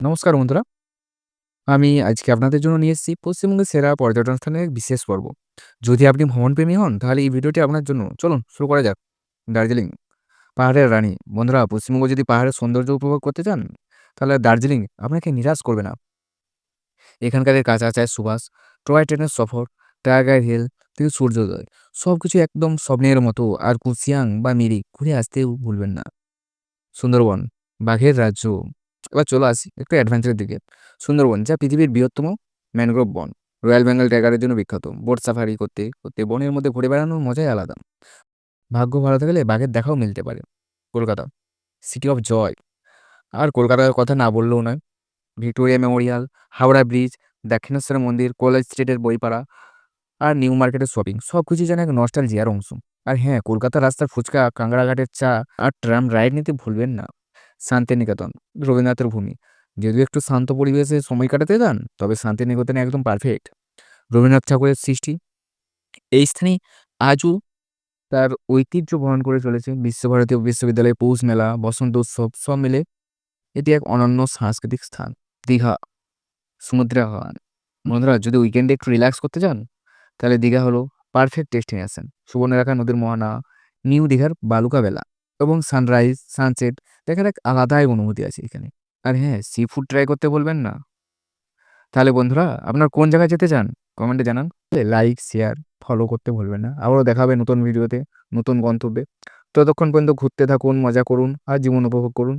নমস্কার বন্ধুরা। আমি আজকে আপনাদের জন্য নিয়ে এসেছি পশ্চিমবঙ্গের সেরা পর্যটন স্থানের বিশেষ পর্ব। যদি আপনি ভ্রমণপ্রেমী হন তাহলে এই ভিডিওটি আপনার জন্য। চলুন শুরু করা যাক। দার্জিলিং, পাহাড়ের রানী। বন্ধুরা পশ্চিমবঙ্গ যদি পাহাড়ের সৌন্দর্য উপভোগ করতে চান তাহলে দার্জিলিং আপনাকে নিরাশ করবে না। এখানকার কাঁচা সুবাস, টয় ট্রেনের সফর, টাইগার হিল থেকে সূর্যোদয় সব কিছু একদম স্বপ্নের মতো। আর কুশিয়াং বা মিরিক ঘুরে আসতেও ভুলবেন না। সুন্দরবন, বাঘের রাজ্য। এবার চলে আসি একটু অ্যাডভেঞ্চারের দিকে। সুন্দরবন যা পৃথিবীর বৃহত্তম ম্যানগ্রোভ বন। রয়্যাল বেঙ্গল টাইগারের জন্য বিখ্যাত। বোট সাফারি করতে, করতে বনের মধ্যে ঘুরে বেড়ানোর মজাই আলাদা। ভাগ্য ভালো থাকলে বাঘের দেখাও মিলতে পারে। Kolkata, city of joy. আর কলকাতার কথা না বললেও নয়। Victoria Memorial, Howrah Bridge, Dakshineswar মন্দির, কলেজ স্ট্রিটের বইপাড়া আর নিউ মার্কেটের শপিং সবকিছু যেন এক নস্টালজিয়ার অংশ। আর হ্যাঁ, কলকাতার রাস্তার ফুচকা, কাঁকড়াঘাটের চা আর ট্রাম রাইড নিতে ভুলবেন না। শান্তিনিকেতন, রবীন্দ্রনাথের ভূমি। যদিও একটু শান্ত পরিবেশে সময় কাটাতে চান তবে শান্তিনিকেতনে একদম পারফেক্ট। রবীন্দ্রনাথ ঠাকুরের সৃষ্টি। এই স্থানে আজও তার ঐতিহ্য বহন করে চলেছে। বিশ্বভারতী বিশ্ববিদ্যালয়ে পৌষ মেলা, বসন্ত উৎসব সব মিলে এটি এক অনন্য সাংস্কৃতিক স্থান। দীঘা, সমুদ্রে হাওয়া। বন্ধুরা যদি উইকেন্ডে একটু রিল্যাক্স করতে চান তাহলে দীঘা হলো পারফেক্ট ডেস্টিনেশন। সুবর্ণরেখা নদীর মোহনা, নিউ দীঘার বালুকা বেলা এবং সানরাইজ, সানসেট দেখার এক আলাদাই অনুভূতি আছে এখানে। আর হ্যাঁ, সি ফুড ট্রাই করতে বলবেন না। তাহলে বন্ধুরা আপনার কোন জায়গায় যেতে চান কমেন্টে জানান। লাইক, শেয়ার, ফলো করতে ভুলবেন না। আবারও দেখাবে নতুন ভিডিওতে, নতুন গন্তব্যে। ততক্ষণ পর্যন্ত ঘুরতে থাকুন, মজা করুন আর জীবন উপভোগ করুন।